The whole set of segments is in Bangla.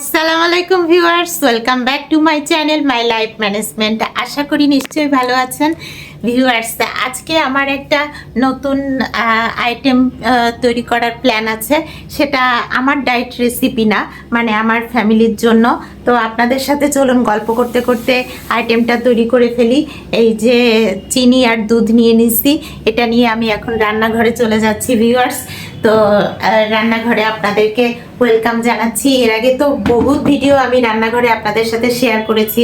আসসালামু আলাইকুম viewers, welcome back to my channel, my life management. আশা করি নিশ্চয়ই ভালো আছেন। ভিউয়ার্স, আজকে আমার একটা নতুন আইটেম তৈরি করার প্ল্যান আছে। সেটা আমার ডায়েট রেসিপি না মানে আমার ফ্যামিলির জন্য। তো আপনাদের সাথে চলুন গল্প করতে করতে আইটেমটা তৈরি করে ফেলি। এই যে চিনি আর দুধ নিয়ে নিছি, এটা নিয়ে আমি এখন রান্নাঘরে চলে যাচ্ছি ভিউয়ার্স। তো রান্নাঘরে আপনাদেরকে ওয়েলকাম জানাচ্ছি। এর আগে তো বহুত ভিডিও আমি রান্নাঘরে আপনাদের সাথে শেয়ার করেছি,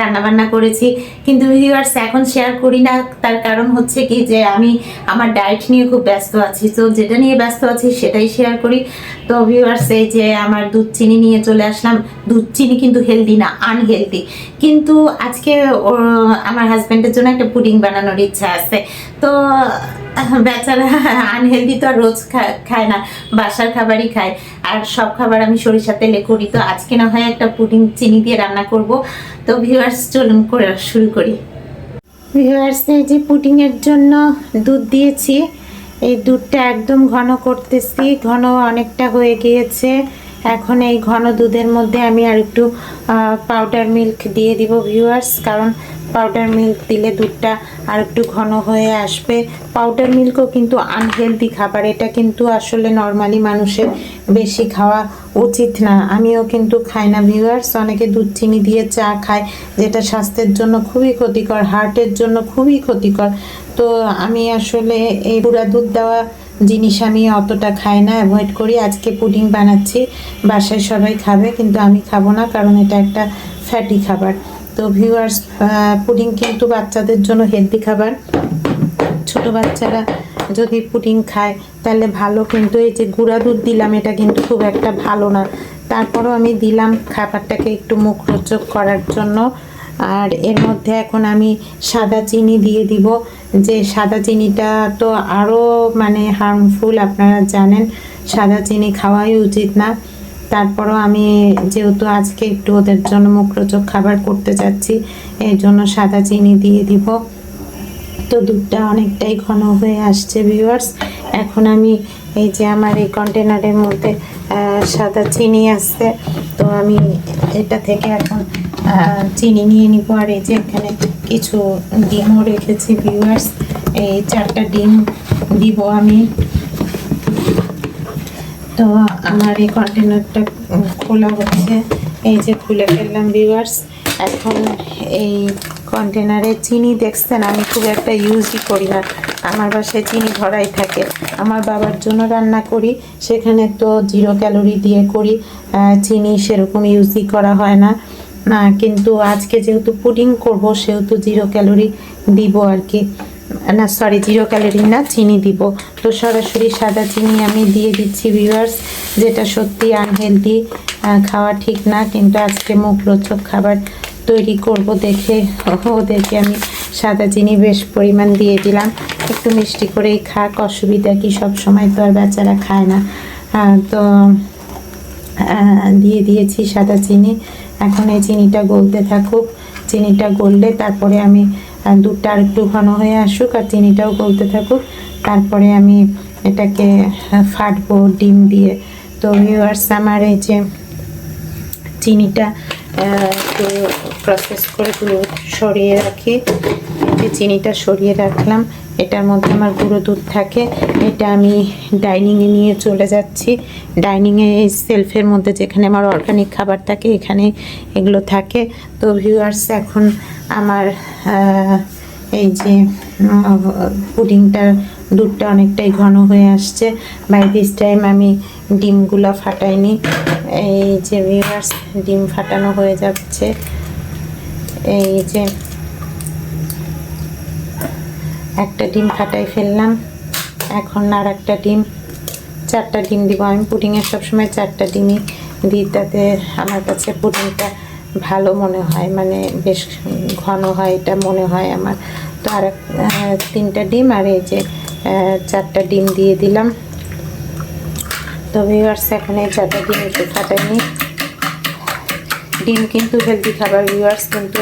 রান্নাবান্না করেছি। কিন্তু ভিউয়ার্স এখন শেয়ার করি না, তার কারণ হচ্ছে কি যে আমি আমার ডায়েট নিয়ে খুব ব্যস্ত আছি। তো যেটা নিয়ে ব্যস্ত আছি সেটাই শেয়ার করি। তো ভিউয়ার্স এই যে আমার দুধ চিনি নিয়ে চলে আসলাম। দুধ চিনি কিন্তু হেলদি না আনহেলদি কিন্তু আজকে আমার হাজব্যান্ডের জন্য একটা পুডিং বানানোর ইচ্ছা আছে। তো, বেচারা আনহেলদি তো আর রোজ খায় না, বাসার খাবারই খায়। আর সব খাবার আমি সরিষার তেলে করি। তো আজকে না হয় একটা পুডিং চিনি দিয়ে রান্না করব। তো ভিউয়ার্স চলুন করে, শুরু করি। ভিউয়ার্স এই যে পুডিংয়ের জন্য দুধ দিয়েছি। এই দুধটা একদম ঘন করতেছি। ঘন অনেকটা হয়ে গিয়েছে। এখন এই ঘন দুধের মধ্যে আমি আর একটু পাউডার মিল্ক দিয়ে দিব ভিউয়ার্স কারণ পাউডার মিল্ক দিলে দুধটা আর একটু ঘন হয়ে আসবে। পাউডার মিল্কও কিন্তু আনহেলদি খাবার, এটা কিন্তু আসলে নর্মালি মানুষের বেশি খাওয়া উচিত না। আমিও কিন্তু খাই না ভিউয়ার্স অনেকে দুধ চিনি দিয়ে চা খায়, যেটা স্বাস্থ্যের জন্য খুবই ক্ষতিকর হার্টের জন্য খুবই ক্ষতিকর। তো আমি আসলে এই পুরা দুধ দেওয়া জিনিস আমি অতটা খাই না অ্যাভয়েড করি। আজকে পুডিং বানাচ্ছি, বাসায় সবাই খাবে, কিন্তু আমি খাব না, কারণ এটা একটা ফ্যাটি খাবার। তো ভিউয়ার্স পুডিং কিন্তু বাচ্চাদের জন্য হেলদি খাবার। ছোট বাচ্চারা যদি পুডিং খায়, তাহলে ভালো, কিন্তু এই যে গুঁড়া দুধ দিলাম, এটা কিন্তু খুব একটা ভালো না। তারপরও আমি দিলাম খাবারটাকে একটু মুখরোচক করার জন্য। আর এর মধ্যে এখন আমি সাদা চিনি দিয়ে দিব। যে সাদা চিনিটা তো আরও মানে হার্মফুল আপনারা জানেন, সাদা চিনি খাওয়াই উচিত না। তারপরও আমি যেহেতু আজকে একটু ওদের জন্য মুখরোচক খাবার করতে চাচ্ছি এর জন্য সাদা চিনি দিয়ে দিব। তো দুধটা অনেকটাই ঘন হয়ে আসছে ভিউয়ার্স এখন আমি এই যে আমার এই কন্টেনারের মধ্যে সাদা চিনি আসছে, তো আমি এটা থেকে এখন চিনি নিয়ে নিব। আর এই যে এখানে কিছু ডিমও রেখেছি ভিউয়ার্স এই চারটা ডিম দিব আমি। তো আমার এই কন্টেনারটা খোলা হচ্ছে। এই যে খুলে ফেললাম ভিউয়ার্স এখন এই কন্টেনারে চিনি, দেখছেন? আমি খুব একটা ইউজই করি না। আমার বাসায় চিনি ভরাই থাকে। আমার বাবার জন্য রান্না করি। সেখানে তো জিরো ক্যালোরি দিয়ে করি। চিনি সেরকম ইউজই করা হয় না। না, কিন্তু আজকে যেহেতু পুডিং করব, সেহেতু জিরো ক্যালোরি দিব আর কি। না সরি জিরো ক্যালোরি না, চিনি দিব। তো সরাসরি সাদা চিনি আমি দিয়ে দিচ্ছি ভিউয়ার্স যেটা সত্যি আনহেলদি খাওয়া ঠিক না, কিন্তু আজকে মুখরোচক খাবার তৈরি করব দেখে ওদেরকে আমি সাদা চিনি বেশ পরিমাণ দিয়ে দিলাম। একটু মিষ্টি করেই খাক, অসুবিধা কি, সব সময় তো আর বেচারা খায় না। তো দিয়ে দিয়েছি সাদা চিনি। এখন এই চিনিটা গলতে থাকুক। চিনিটা গললে তারপরে আমি দুধটা আর একটু ঘন হয়ে আসুক আর চিনিটাও গলতে থাকুক। তারপরে আমি এটাকে ফাটবো ডিম দিয়ে। তো ভিউয়ার্স আমার এই যে চিনিটা একটু প্রসেস করে সরিয়ে রাখি। চিনিটা সরিয়ে রাখলাম। এটার মধ্যে আমার গুঁড়ো দুধ থাকে। এটা আমি ডাইনিংয়ে নিয়ে চলে যাচ্ছি। ডাইনিংয়ে এই সেলফের মধ্যে যেখানে আমার অর্গানিক খাবার থাকে, এখানে এগুলো থাকে। তো ভিউয়ার্স এখন আমার এই যে পুডিংটার দুধটা অনেকটাই ঘন হয়ে আসছে। বাই দিস টাইম আমি ডিমগুলো ফাটাইনি। এই যে ভিউয়ার্স ডিম ফাটানো হয়ে যাচ্ছে। এই যে একটা ডিম ফাটাই ফেললাম। এখন আর একটা ডিম। চারটা ডিম দিব। আমি পুডিংয়ের সবসময় চারটা ডিমই দিই। তাতে আমার কাছে পুডিংটা ভালো মনে হয়। মানে বেশ ঘন হয়, এটা মনে হয় আমার। তো আর তিনটা ডিম আর এই যে চারটা ডিম দিয়ে দিলাম। তো ভিউয়ার্স এখন এই চারটা ডিম একটু ফাটাই নিই। ডিম কিন্তু হেলদি খাবার ভিউয়ার্স কিন্তু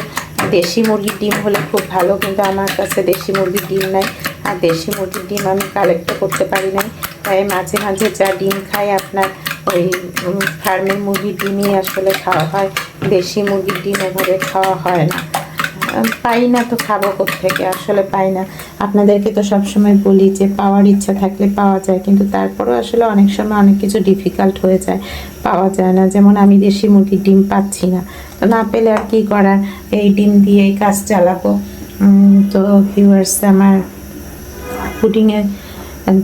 দেশি মুরগির ডিম হলে খুব ভালো, কিন্তু আমার কাছে দেশি মুরগির ডিম নাই। আর দেশি মুরগির ডিম আমি কালেক্টও করতে পারি নাই। তাই মাঝে মাঝে যা ডিম খাই আপনার ওই ফার্মের মুরগির ডিমই আসলে খাওয়া হয়। দেশি মুরগির ডিম ওভাবে খাওয়া হয় না। পাই না তো খাব থেকে আসলে পাই না। আপনাদেরকে তো সবসময় বলি যে পাওয়ার ইচ্ছা থাকলে পাওয়া যায়, কিন্তু তারপরেও আসলে অনেক সময় অনেক কিছু ডিফিকাল্ট হয়ে যায়। পাওয়া যায় না, যেমন আমি দেশি মুরগির ডিম পাচ্ছি না। না পেলে আর কি করার? এই ডিম দিয়ে এই কাজ চালাবো। তো ভিউয়ার্স আমার পুডিংয়ের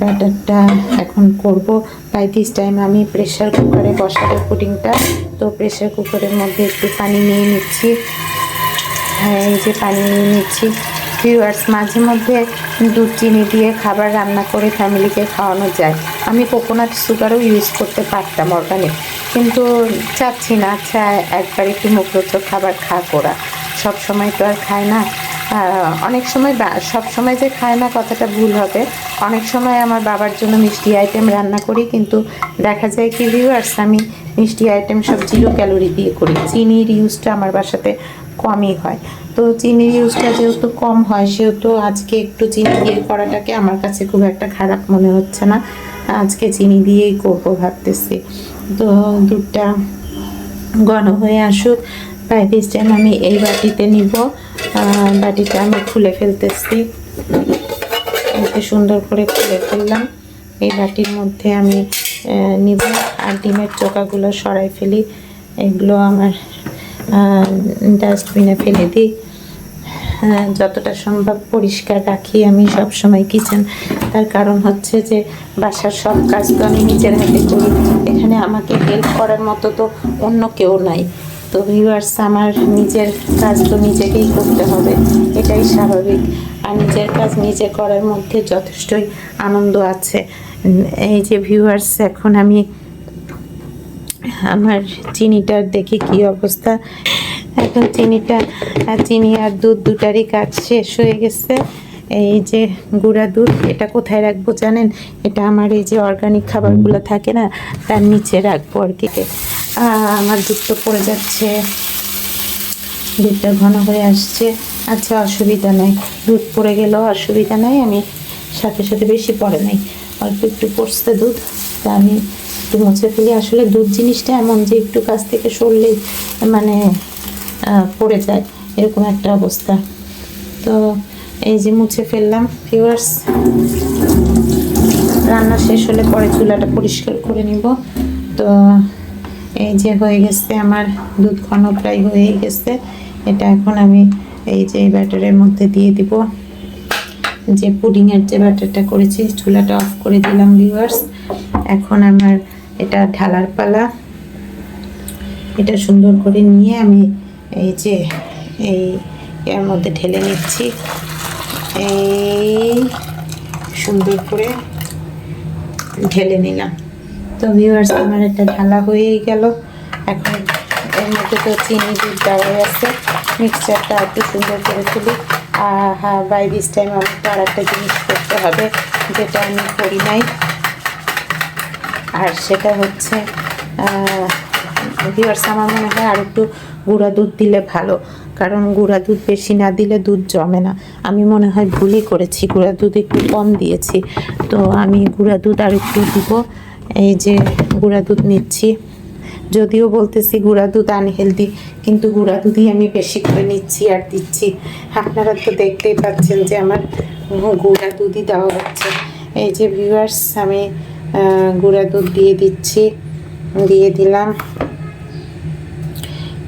ব্যাটারটা এখন করব। তাই দিস টাইম আমি প্রেশার কুকারে বসাবো পুডিংটা তো প্রেশার কুকারের মধ্যে একটু পানি নিয়ে নিচ্ছি। হ্যাঁ এই যে পানি নিয়ে নিচ্ছি। ভিউয়ার্স মাঝে মধ্যে দুধ চিনি দিয়ে খাবার রান্না করে ফ্যামিলিকে খাওয়ানো যায়। আমি কোকোনাট সুগারও ইউজ করতে পারতাম অর্গানিক কিন্তু চাচ্ছি না আচ্ছা একবার একটু মুখরোচক খাবার খা করা সব সময় তো আর খায় না। অনেক সময় সব সময় যে খায় না কথাটা ভুল হবে। অনেক সময় আমার বাবার জন্য মিষ্টি আইটেম রান্না করি, কিন্তু দেখা যায় কি ভিউয়ার্স আমি মিষ্টি আইটেম সব জিরো ক্যালোরি দিয়ে করি। চিনির ইউজটা আমার বাসাতে কমই হয়। তো চিনির ইউজটা যেহেতু কম হয়, সেহেতু আজকে একটু চিনি দিয়ে করাটাকে আমার কাছে খুব একটা খারাপ মনে হচ্ছে না। আজকে চিনি দিয়েই করব ভাবতেছি। তো দুধটা ঘন হয়ে আসুক। প্রায় টাইম আমি এই বাটিতে নিব। বাটিটা আমি খুলে ফেলতেছি। এতে সুন্দর করে খুলে ফেললাম। এই বাটির মধ্যে আমি নিব আর ডিমের চোকাগুলো সরাই ফেলি। এগুলো আমার ডাস্টবিনে ফেলে দিই। যতটা সম্ভব পরিষ্কার রাখি আমি সব সময় কিচেন তার কারণ হচ্ছে যে, বাসার সব কাজ তো আমি নিজের হাতে করি। এখানে আমাকে হেল্প করার মতো তো অন্য কেউ নাই। তো ভিউয়ার্স আমার নিজের কাজ তো নিজেকেই করতে হবে। এটাই স্বাভাবিক। আর নিজের কাজ নিজে করার মধ্যে যথেষ্টই আনন্দ আছে। এই যে ভিউয়ার্স এখন আমি আমার চিনিটার দেখি কি অবস্থা। এখন চিনিটা চিনি আর দুধ দুটারই কাজ শেষ হয়ে গেছে। এই যে গুঁড়া দুধ, এটা কোথায় রাখব জানেন? এটা আমার এই যে অর্গানিক খাবারগুলো থাকে না, তার নিচে রাখব আর কি। আমার দুধ তো পড়ে যাচ্ছে। দুধটা ঘন হয়ে আসছে। আচ্ছা অসুবিধা নাই। দুধ পড়ে গেলেও অসুবিধা নাই, আমি সাথে সাথে বেশি পড়ে নাই। অল্প একটু পড়ছে দুধ, তা আমি একটু মুছে ফেলি। আসলে দুধ জিনিসটা এমন যে একটু কাছ থেকে সরলেই মানে পড়ে যায়। এরকম একটা অবস্থা। তো এই যে মুছে ফেললাম ভিউয়ার্স রান্না শেষ হলে পরে চুলাটা পরিষ্কার করে নিব। তো এই যে হয়ে গেছে আমার দুধ ঘন প্রায় হয়ে গেছে। এটা এখন আমি এই যে ব্যাটারের মধ্যে দিয়ে দিব। যে পুডিংয়ের যে ব্যাটারটা করেছি, চুলাটা অফ করে দিলাম ভিউয়ার্স এখন আমার এটা ঢালার পালা। এটা সুন্দর করে নিয়ে আমি এই যে, এই এর মধ্যে ঢেলে নিচ্ছি। এই সুন্দর করে ঢেলে নিলাম। তো ভিউয়ার্স আমার এটা ঢালা হয়েই গেল। এখন এর মধ্যে তো চিনি দুধ দেওয়াই আছে। মিক্সচারটা একটু সুন্দর করে তুলি। আর হ্যাঁ বাই দিস টাইম আমার তো আর একটা জিনিস করতে হবে, যেটা আমি করি নাই। আর সেটা হচ্ছে ভিউয়ার্স আমার মনে হয় আর একটু গুঁড়া দুধ দিলে ভালো। কারণ গুঁড়া দুধ বেশি না দিলে দুধ জমে না। আমি মনে হয় ভুলই করেছি, গুঁড়া দুধ একটু কম দিয়েছি। তো আমি গুঁড়া দুধ আর একটু দিব। এই যে গুঁড়া দুধ নিচ্ছি। যদিও বলতেছি গুঁড়া দুধ আনহেলদি কিন্তু গুঁড়া দুধই আমি বেশি করে নিচ্ছি আর দিচ্ছি। আপনারা তো দেখতেই পাচ্ছেন যে আমার গুঁড়া দুধই দেওয়া হচ্ছে। এই যে ভিউয়ার্স আমি গুঁড়া দুধ দিয়ে দিচ্ছি। দিয়ে দিলাম।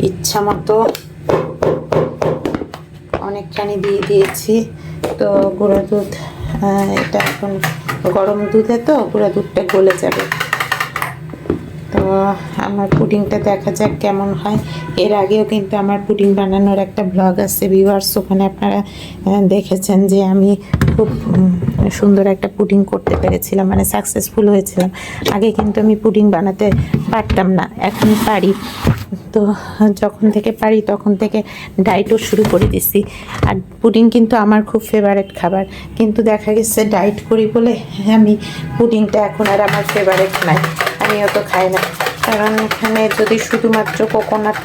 ইচ্ছা মতো অনেকখানি দিয়ে দিয়েছি। তো গুঁড়া দুধ এটা এখন গরম দুধে তো, গুঁড়া দুধটা গলে যাবে। তো আমার পুডিংটা দেখা যাক কেমন হয়। এর আগেও কিন্তু আমার পুডিং বানানোর একটা ব্লগ আছে ভিউয়ার্স ওখানে আপনারা দেখেছেন যে আমি খুব সুন্দর একটা পুডিং করতে পেরেছিলাম মানে সাকসেসফুল হয়েছিলাম। আগে কিন্তু আমি পুডিং বানাতে পারতাম না, এখন পারি। তো যখন থেকে পারি, তখন থেকে ডায়েটও শুরু করে দিছি। আর পুডিং কিন্তু আমার খুব ফেভারেট খাবার। কিন্তু দেখা গেছে ডায়েট করি বলে আমি পুডিংটা এখন আর আমার ফেভারেট নাই। আমি অত খাই না। কারণ এখানে যদি শুধুমাত্র কোকোনাট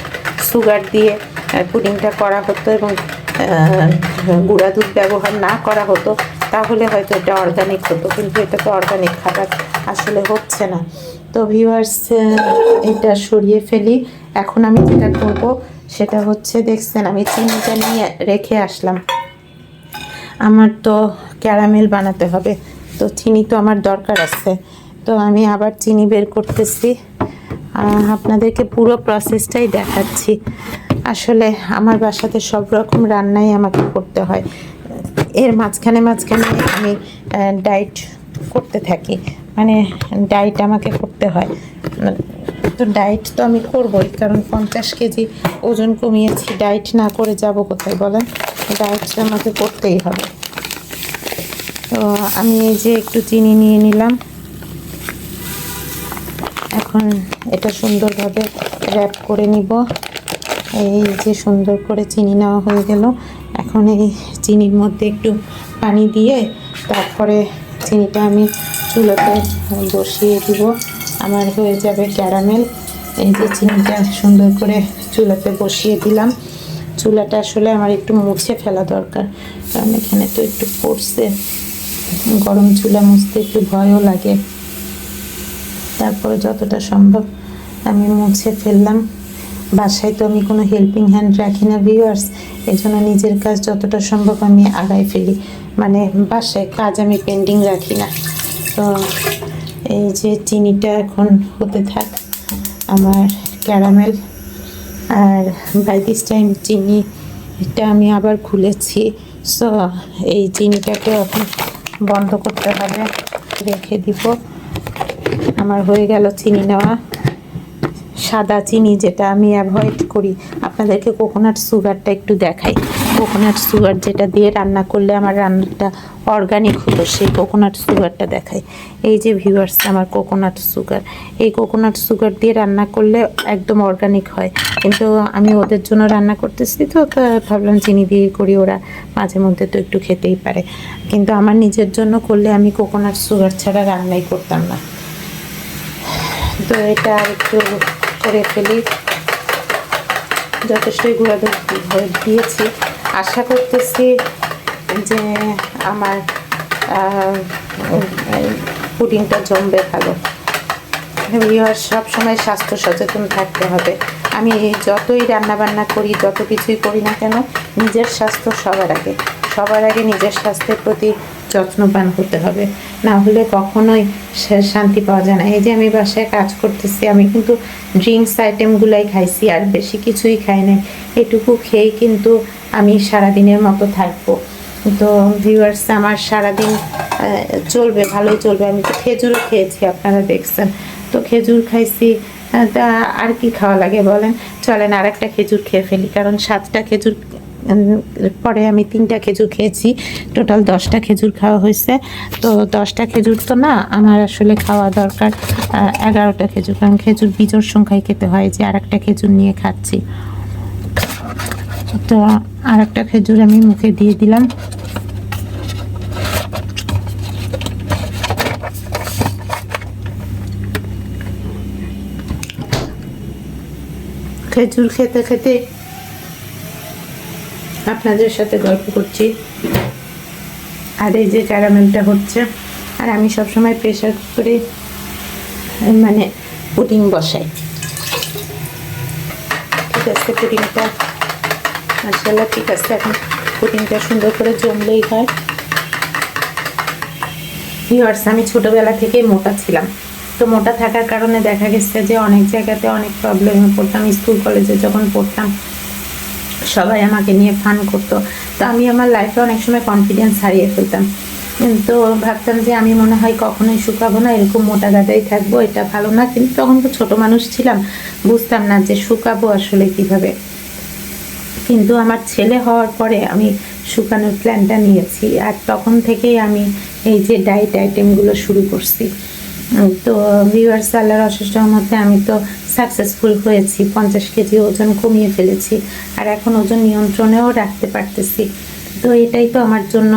সুগার দিয়ে পুডিংটা করা হতো এবং গুঁড়া দুধ ব্যবহার না করা হতো, তাহলে হয়তো এটা অর্গানিক হতো। কিন্তু এটা তো অর্গানিক খাবার, আসলে হচ্ছে না। তো ভিউয়ার্স এটা সরিয়ে ফেলি। এখন আমি যেটা করব, সেটা হচ্ছে, দেখছেন, আমি চিনিটা নিয়ে রেখে আসলাম। আমার তো ক্যারামেল বানাতে হবে, তো চিনি তো আমার দরকার আছে। তো আমি আবার চিনি বের করতেছি। আপনাদেরকে পুরো প্রসেসটাই দেখাচ্ছি। আসলে আমার বাসাতে সব রকম রান্নাই আমাকে করতে হয়। এর মাঝখানে মাঝখানে আমি ডায়েট করতে থাকি। মানে ডায়েট আমাকে করতে হয়। তো ডায়েট তো আমি করবই, কারণ পঞ্চাশ কেজি ওজন কমিয়েছি ডায়েট না করে যাব কোথায় বলেন? ডায়েট আমাকে করতেই হবে। তো আমি এই যে একটু চিনি নিয়ে নিলাম। এখন এটা সুন্দরভাবে র্যাপ করে নিব। এই যে সুন্দর করে চিনি নেওয়া হয়ে গেল। এখন এই চিনির মধ্যে একটু পানি দিয়ে তারপরে চিনিটা আমি চুলোতে বসিয়ে দিব। আমার হয়ে যাবে ক্যারামেল। এই যে চিনিটা সুন্দর করে চুলাতে বসিয়ে দিলাম। চুলাটা আসলে আমার একটু মুছে ফেলা দরকার। কারণ এখানে তো একটু পড়ছে। গরম চুলা মুছতে একটু ভয়ও লাগে। তারপরে যতটা সম্ভব আমি মুছে ফেললাম। বাসায় তো আমি কোনো হেল্পিং হ্যান্ড রাখি না ভিউয়ার্স এই জন্য নিজের কাজ যতটা সম্ভব আমি আগায় ফেলি। মানে বাসায় কাজ আমি পেন্ডিং রাখি না। তো এই যে চিনিটা এখন হতে থাক, আমার ক্যারামেল আর বাই দিস টাইম চিনি এটা আমি আবার খুলেছি। সো এই চিনিটাকে এখন বন্ধ করতে হবে, রেখে দিব। আমার হয়ে গেল চিনি নেওয়া। সাদা চিনি যেটা আমি অ্যাভয়েড করি। আপনাদেরকে কোকোনাট সুগারটা একটু দেখাই। কোকোনাট সুগার যেটা দিয়ে রান্না করলে আমার রান্নাটা অর্গানিক হলো সেই কোকোনাট সুগারটা দেখাই। এই যে ভিউয়ার্স আমার কোকোনাট সুগার এই কোকোনাট সুগার দিয়ে রান্না করলে একদম অর্গানিক হয়। কিন্তু আমি ওদের জন্য রান্না করতেছি তো ভাবলাম চিনি দিয়ে করি, ওরা মাঝে মধ্যে তো একটু খেতেই পারে। কিন্তু আমার নিজের জন্য করলে আমি কোকোনাট সুগার ছাড়া রান্নাই করতাম না। তো এটা আর একটু করে ফেলি। যথেষ্টই গুঁড়া দুধ দিয়েছি। আশা করতেছি যে আমার পুডিংটা জমবে ভালো। সব সময় স্বাস্থ্য সচেতন থাকতে হবে। আমি যতই রান্না বান্না করি, যত কিছুই করি না কেন, নিজের স্বাস্থ্য সবার আগে। সবার আগে নিজের স্বাস্থ্যের প্রতি যত্নবান হতে হবে। না হলে কখনোই শান্তি পাওয়া যায় না। এই যে আমি বাসায় কাজ করতেছি, আমি কিন্তু ড্রিঙ্কস আইটেমগুলাই খাইছি, আর বেশি কিছুই খাই নাই। এটুকু খেয়েই কিন্তু আমি সারাদিনের মতো থাকব। তো ভিউয়ার্স আমার সারাদিন চলবে, ভালোই চলবে। আমি তো খেজুরও খেয়েছি, আপনারা দেখছেন। তো খেজুর খাইছি তা আর কি খাওয়া লাগে বলেন? চলেন আর একটা খেজুর খেয়ে ফেলি, কারণ সাতটা খেজুর পরে আমি তিনটা খেজুর খেয়েছি। টোটাল দশটা খেজুর খাওয়া হয়েছে। তো দশটা খেজুর তো না, আমার আসলে খাওয়া দরকার এগারোটা খেজুর। কারণ খেজুর বীজোর সংখ্যায় খেতে হয় যে আর একটা খেজুর নিয়ে খাচ্ছি। তো আর একটা খেজুর আমি মুখে দিয়ে দিলাম। খেজুর খেতে খেতে আপনাদের সাথে গল্প করছি। আর এই যে ক্যারামেলটা হচ্ছে, আর আমি সবসময় প্রেশার কুকারে মানে পুডিং বসাই। ঠিক আছে পুডিংটা মাসাল্লাহ ঠিক আছে, এখন পুডিংটা সুন্দর করে জমলেই হয়। ভিওয়ার্স আমি ছোটোবেলা থেকেই মোটা ছিলাম। তো মোটা থাকার কারণে দেখা গেছে যে অনেক জায়গাতে অনেক প্রবলেমে পড়তাম। স্কুল, কলেজে যখন পড়তাম, সবাই আমাকে নিয়ে ফান করতো। তো আমি আমার লাইফে অনেক সময় কনফিডেন্স হারিয়ে ফেলতাম। তো ভাবতাম যে আমি মনে হয় কখনোই শুকাবো না, এরকম মোটা গাদাই থাকব, এটা ভালো না। কিন্তু তখন তো ছোট মানুষ ছিলাম, বুঝতাম না যে শুকাবো আসলে কীভাবে। কিন্তু আমার ছেলে হওয়ার পরে আমি শুকানোর প্ল্যানটা নিয়েছি। আর তখন থেকেই আমি এই যে ডায়েট আইটেমগুলো শুরু করছি। তো ভিউয়ার্স আল্লাহর অশেষ রহমতে আমি তো সাকসেসফুল হয়েছি। পঞ্চাশ কেজি ওজন কমিয়ে ফেলেছি। আর এখন ওজন নিয়ন্ত্রণেও রাখতে পারতেছি। তো এটাই তো আমার জন্য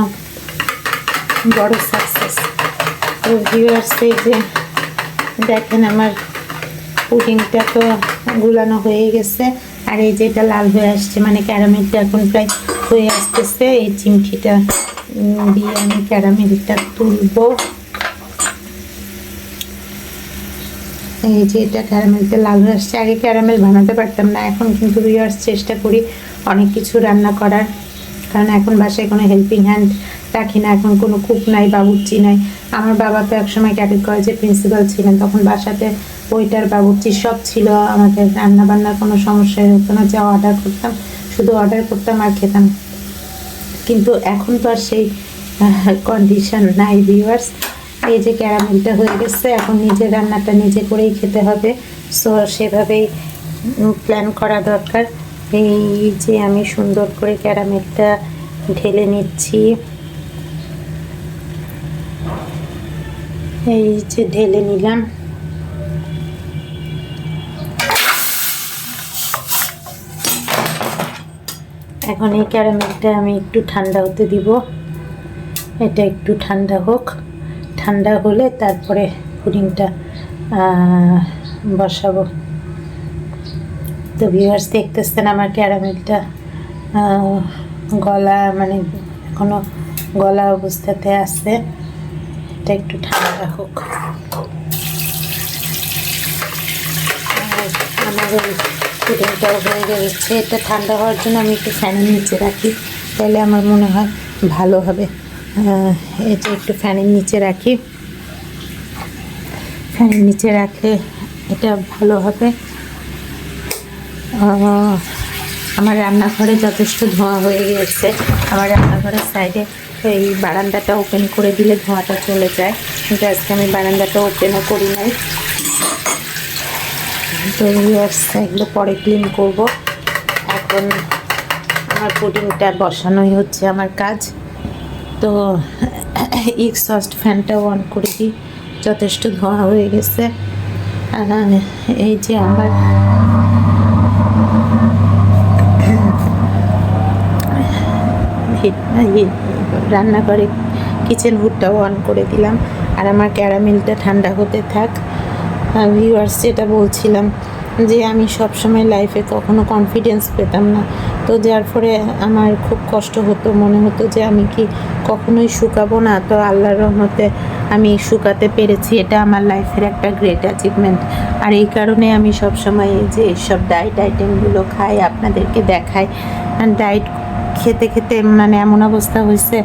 বড় সাকসেস তো ভিউয়ার্স এই যে দেখেন আমার পুডিংটা তো গুলানো হয়ে গেছে। আর এই যে এটা লাল হয়ে আসছে মানে ক্যারামেলটা এখন প্রায় হয়ে আসতেছে। এই চিমটিটা দিয়ে আমি ক্যারামেলটা তুলব। এই যে এটা ক্যারামেলটা লাল হয়ে আসছে। আগে ক্যারামেল বানাতে পারতাম না, এখন কিন্তু ভিউয়ার্স চেষ্টা করি অনেক কিছু রান্না করার। কারণ এখন বাসায় কোনো হেল্পিং হ্যান্ড রাখি না, এখন কোনো কুক নাই, বাবুর্চি নাই। আমার বাবা তো একসময় ক্যাডেট কলেজের প্রিন্সিপাল ছিলেন, তখন বাসাতে ওইটার বাবুর্চি সব ছিল। আমাদের রান্না বান্নার কোনো সমস্যা হতো না যা অর্ডার করতাম, শুধু অর্ডার করতাম আর খেতাম। কিন্তু এখন তো আর সেই কন্ডিশন নাই ভিউয়ার্স এই যে ক্যারামেলটা হয়ে গেছে, এখন নিজের রান্নাটা নিজে করেই খেতে হবে। সো সেভাবেই প্ল্যান করা দরকার। এই যে আমি সুন্দর করে ক্যারামেলটা ঢেলে নিচ্ছি। এই যে ঢেলে নিলাম। এখন এই ক্যারামেলটা আমি একটু ঠান্ডা হতে দিব। এটা একটু ঠান্ডা হোক। ঠান্ডা হলে তারপরে পুডিংটা বসাবো। তো ভিউয়ার্স দেখতেছেন আমার ক্যারামেলটা গলা মানে এখনও গলা অবস্থাতে আছে। এটা একটু ঠান্ডা হোক। আমার পুডিংটাও হয়ে গেছে। এটা ঠান্ডা হওয়ার জন্য আমি একটু ফ্যানের নিচে রাখি। তাহলে আমার মনে হয় ভালো হবে। এটা একটু ফ্যানের নিচে রাখি। ফ্যানের নিচে রাখলে এটা ভালো হবে। আমার রান্নাঘরে যথেষ্ট ধোঁয়া হয়ে গিয়েছে। আমার রান্নাঘরের সাইডে এই বারান্দাটা ওপেন করে দিলে ধোঁয়াটা চলে যায়। কিন্তু আজকে আমি বারান্দাটা ওপেনও করি নাই। তো এগুলো পরে ক্লিন করব। এখন আমার পুডিংটা বসানোই হচ্ছে আমার কাজ। তো এক্সস্ট ফ্যানটাও অন করে দিই। যথেষ্ট ধোঁয়া হয়ে গেছে। এই যে আমার হিট- রান্নাঘরে কিচেন হুডটাও অন করে দিলাম। আর আমার ক্যারামেলটা ঠান্ডা হতে থাক। ভিউয়ার্স যেটা বলছিলাম যে আমি সবসময় লাইফে কখনো কনফিডেন্স পেতাম না। তো যার ফলে আমার খুব কষ্ট হতো, মনে হতো যে আমি কি কখনোই শুকাবো না। তো আল্লাহর রহমতে আমি শুকাতে পেরেছি। এটা আমার লাইফের একটা গ্রেট অ্যাচিভমেন্ট আর এই কারণে আমি সবসময় যে এইসব ডায়েট আইটেমগুলো খাই, আপনাদেরকে দেখাই। ডায়েট খেতে খেতে মানে এমন অবস্থা হয়েছে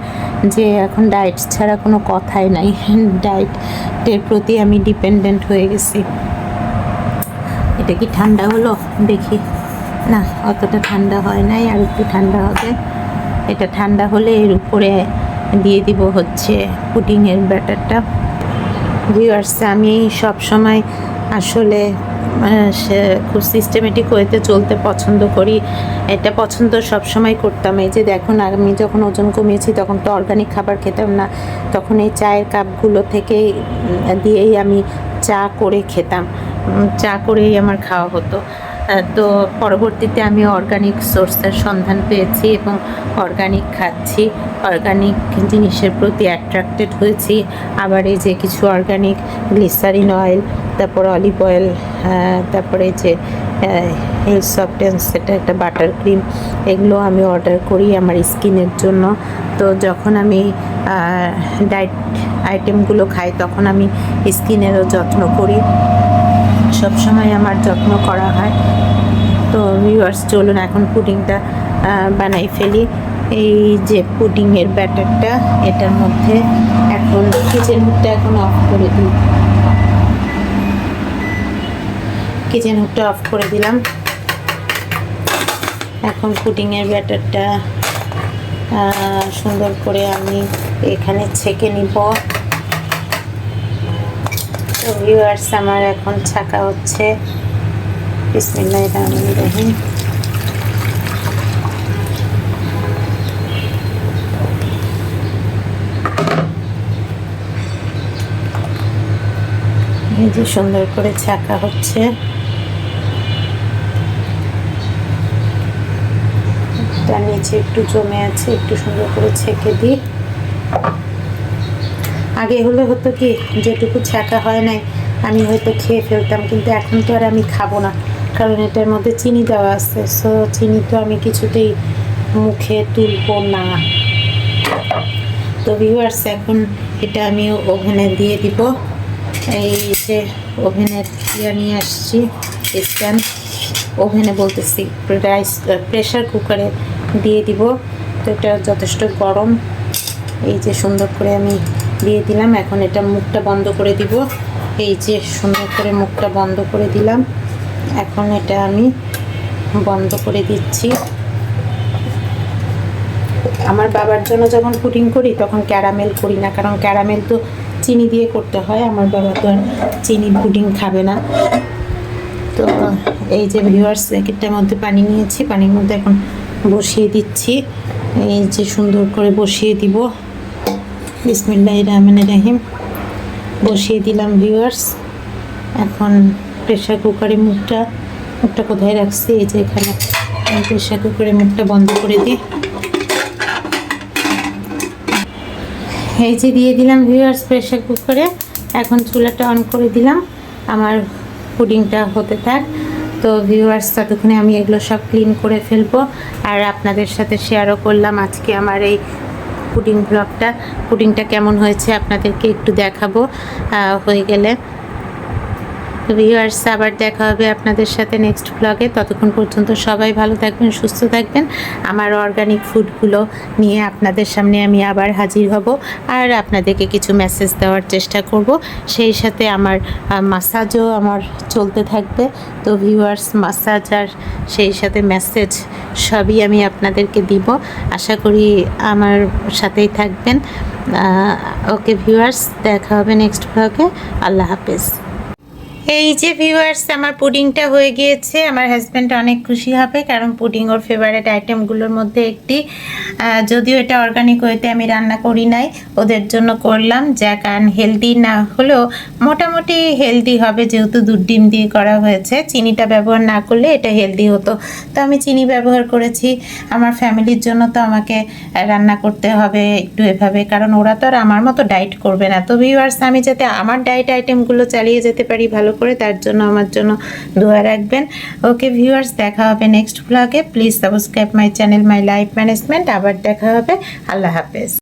যে এখন ডায়েট ছাড়া কোনো কথাই নাই। ডায়েটের প্রতি আমি ডিপেন্ডেন্ট হয়ে গেছি। এটা কি ঠান্ডা হলো? দেখি। না, অতটা ঠান্ডা হয় নাই, আর একটু ঠান্ডা হবে। এটা ঠান্ডা হলে এর উপরে দিয়ে দিব হচ্ছে পুডিংয়ের ব্যাটারটা। ভিউয়ার্স আমি সব সময় আসলে সে- খুব সিস্টেমেটিক ওয়েতে চলতে পছন্দ করি। এটা পছন্দ সব সময় করতাম। এই যে দেখুন আমি যখন ওজন কমিয়েছি তখন তো অর্গানিক খাবার খেতাম না। তখন এই চায়ের কাপগুলো উম, দিয়েই আমি চা করে খেতাম। চা করেই আমার খাওয়া হতো। তো পরবর্তীতে আমি অর্গানিক সোর্সের সন্ধান পেয়েছি এবং অর্গানিক খাচ্ছি। অর্গানিক জিনিসের প্রতি অ্যাট্রাক্টেড হয়েছি। আবার এই যে কিছু অর্গানিক গ্লিসারিন অয়েল তারপর অলিভ অয়েল তারপরে যে হেলথ সফটেন্স সেটা একটা বাটার ক্রিম এগুলো আমি অর্ডার করি আমার স্কিনের জন্য। তো যখন আমি ডায়েট আইটেমগুলো খাই, তখন আমি স্কিনেরও যত্ন করি। সব সময় আমার যত্ন করা হয়। তো ভিউয়ার্স চলুন এখন পুডিংটা বানাই ফেলি। এই যে পুডিংয়ের ব্যাটারটা এটার মধ্যে এখন কিচেন হুডটা এখন অফ করে দিই। কিচেন হুডটা অফ করে দিলাম। এখন পুডিংয়ের ব্যাটারটা সুন্দর করে আমি এখানে ছেঁকে নিব। ভিউয়ার্স আমার এখন ছাকা হচ্ছে। যে সুন্দর করে ছাকা হচ্ছে। তার নিচে একটু জমে আছে, একটু সুন্দর করে ছেঁকে দিই। আগে হলে হতো কি, যেটুকু ছাকা হয় নাই, আমি হয়তো খেয়ে ফেলতাম, কিন্তু এখন তো আর আমি খাব না, কারণ এটার মধ্যে চিনি দেওয়া আছে। সো চিনি তো আমি কিছুতেই মুখে তুলবো না। তো ভিউয়ার্স এখন এটা আমি ওভেনে দিয়ে দিব। এই যে ওভেনের ইয়ে নিয়ে আসছি স্ট্যান্ড ওভেনে বলতেছি রাইস প্রেশার কুকারে দিয়ে দিব। তো এটা যথেষ্ট গরম। এই যে সুন্দর করে আমি দিয়ে দিলাম। এখন এটা মুখটা বন্ধ করে দিব। এই যে সুন্দর করে মুখটা বন্ধ করে দিলাম। এখন এটা আমি বন্ধ করে দিচ্ছি। আমার বাবার জন্য যখন পুডিং করি, তখন ক্যারামেল করি না। কারণ ক্যারামেল তো চিনি দিয়ে করতে হয়। আমার বাবা তো আর চিনি পুডিং খাবে না। তো এই যে ভিউয়ার্স প্যাকেটটার মধ্যে পানি নিয়েছি। পানির মধ্যে এখন বসিয়ে দিচ্ছি। এই যে সুন্দর করে বসিয়ে দিব। বিসমিল্লাহ রহমান রাহিম। বসিয়ে দিলাম ভিউয়ার্স এখন প্রেশার কুকারে মুখটা মুখটা কোথায় রাখছি? এই যে এখানে প্রেশার কুকারে মুখটা বন্ধ করে দিই। এই যে দিয়ে দিলাম ভিউয়ার্স প্রেশার কুকারে এখন চুলাটা অন করে দিলাম। আমার পুডিংটা হতে থাক। তো ভিউয়ার্স ততক্ষণে আমি এগুলো সব ক্লিন করে ফেলব। আর আপনাদের সাথে শেয়ারও করলাম আজকে আমার এই পুডিং ব্লগটা পুডিংটা কেমন হয়েছে আপনাদেরকে একটু দেখাবো হয়ে গেলে। ভিউয়ার্স, আবার দেখা হবে আপনাদের সাথে নেক্সট ব্লগে ততক্ষণ পর্যন্ত সবাই ভালো থাকবেন, সুস্থ থাকবেন। আমার অর্গানিক ফুডগুলো নিয়ে আপনাদের সামনে আমি আবার হাজির হব আর আপনাদেরকে কিছু মেসেজ দেওয়ার চেষ্টা করব। সেই সাথে আমার মাসাজও আমার চলতে থাকবে। তো ভিউয়ার্স মাসাজ আর সেই সাথে মেসেজ সবই আমি আপনাদেরকে দিব। আশা করি আমার সাথেই থাকবেন। ওকে ভিউয়ার্স দেখা হবে নেক্সট ব্লগে আল্লাহ হাফেজ। এই যে ভিউয়ার্স আমার পুডিংটা হয়ে গিয়েছে। আমার হাজব্যান্ড অনেক খুশি হবে, কারণ পুডিং ওর ফেভারেট আইটেমগুলোর মধ্যে একটি। যদিও এটা অর্গানিক ওয়েতে আমি রান্না করি নাই, ওদের জন্য করলাম। যা কারণ হেলদি না হলেও মোটামুটি হেলদি হবে, যেহেতু দুধ ডিম দিয়ে করা হয়েছে। চিনিটা ব্যবহার না করলে এটা হেলদি হতো। তো আমি চিনি ব্যবহার করেছি। আমার ফ্যামিলির জন্য তো আমাকে রান্না করতে হবে একটু এভাবে, কারণ ওরা তো আর আমার মতো ডায়েট করবে না। তো ভিউয়ার্স আমি যাতে আমার ডায়েট আইটেমগুলো চালিয়ে যেতে পারি, ভালো করে তার জন্য আমার জন্য দোয়া রাখবেন। ওকে ভিউয়ার্স দেখা হবে নেক্সট ব্লগে please subscribe my channel my life management আবার দেখা হবে। আল্লাহ হাফেজ।